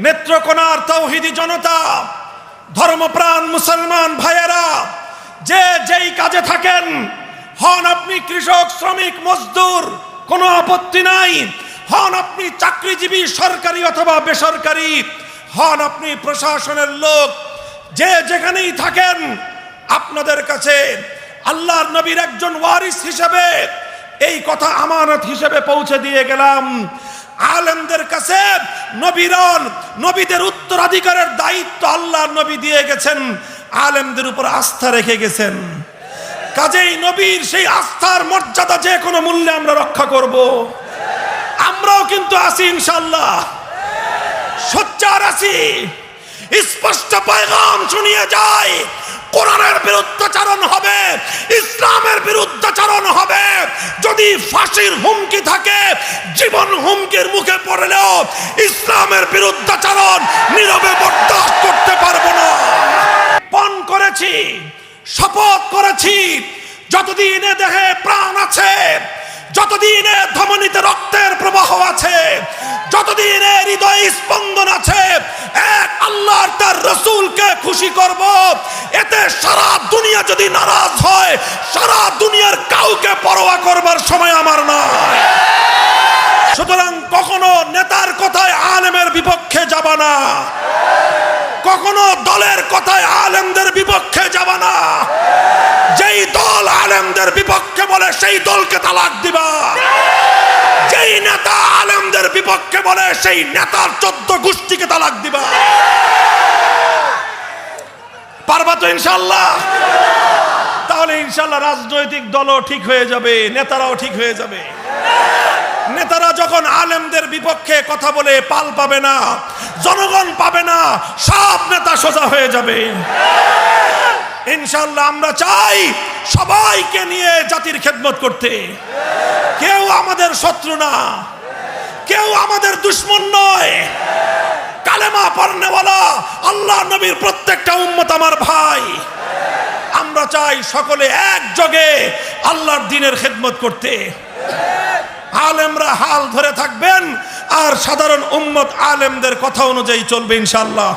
নেত্রকোনার তৌহিদি জনতা, ধর্মপ্রাণ মুসলমান ভাইয়েরা, যে যেই কাজে থাকেন, হন আপনি কৃষক, শ্রমিক, মজদুর, কোনো আপত্তি নাই। হন আপনি চাকরিজীবী, সরকারি অথবা বেসরকারি। হন আপনি প্রশাসনের লোক। যে যেখানেই থাকেন, আপনাদের কাছে আল্লাহর নবীর একজন ওয়ারিস হিসেবে এই কথা আমানত হিসেবে পৌঁছে দিয়ে গেলাম। আলেমদের কাছে নবীরন নবীদের উত্তরাধিকারের দায়িত্ব আল্লাহর নবী দিয়ে গেছেন, আলেমদের উপর আস্থা রেখে গেছেন। কাজেই নবীর সেই আস্থার মর্যাদা যে কোনো মূল্যে আমরা রক্ষা করব। আমরাও কিন্তু আছি ইনশাল্লাহ সোচ্চার আছি। স্পষ্ট পয়গাম শুনিয়ে যায়, কোরআনের বিরুদ্ধাচারণ হবে, ইসলামের হবে ফাঁসির হুমকি থাকে, জীবন হুমকির মুখে পড়লেও ইসলামের বিরুদ্ধাচারণ নীরবে বরদাস্ত করতে পারব না। পণ করেছি, শপথ করেছি, যতদিন এ দেহে প্রাণ আছে, যতদিন এ ধমনীতে রক্তের প্রবাহ আছে, যতদিন এ হৃদয় স্পন্দন আছে, এক আল্লাহর তার রসুলকে খুশি করব, এতে সারা দুনিয়া যদি নারাজ হয়, সারা দুনিয়ার কাউকে করবার সময় আমার নয়। সুতরাং কখনো নেতার কথায় আলেমের বিপক্ষে যাব না। কখনো দলের কথায় আলেমদের বিপক্ষে যাব না। যেই দল আলেমদের বিপক্ষে বলে, সেই দলকে তালাক দিবা। যেই নেতা আলেমদের বিপক্ষে বলে, সেই নেতার চোদ্দ গোষ্ঠীকে তালাক দিবা। পারবা তো ইনশাল্লাহ তাহলে ইনশাল্লাহ রাজনৈতিক দলও ঠিক হয়ে যাবে, নেতারাও ঠিক হয়ে যাবে। নেতারা যখন আলেমদের বিপক্ষে কথা বলে পাল পাবে না, জনগণ পাবে না, সব নেতা সোজা হয়ে যাবে। ইনশাল্লাহ আমরা চাই সবাইকে নিয়ে জাতির খেদমত করতে। কেউ আমাদের শত্রু না, কেউ আমাদের দুশ্মন নয়। কালেমা পড়নেওয়ালা, আল্লাহ নবীর প্রত্যেকটা উম্মত আমার ভাই। আমরা চাই সকলে একযোগে আল্লাহর দিনের খেদমত করতে। আলেমরা হাল ধরে থাকবেন আর সাধারণ উম্মত আলেমদের কথা অনুযায়ী চলবে ইনশাল্লাহ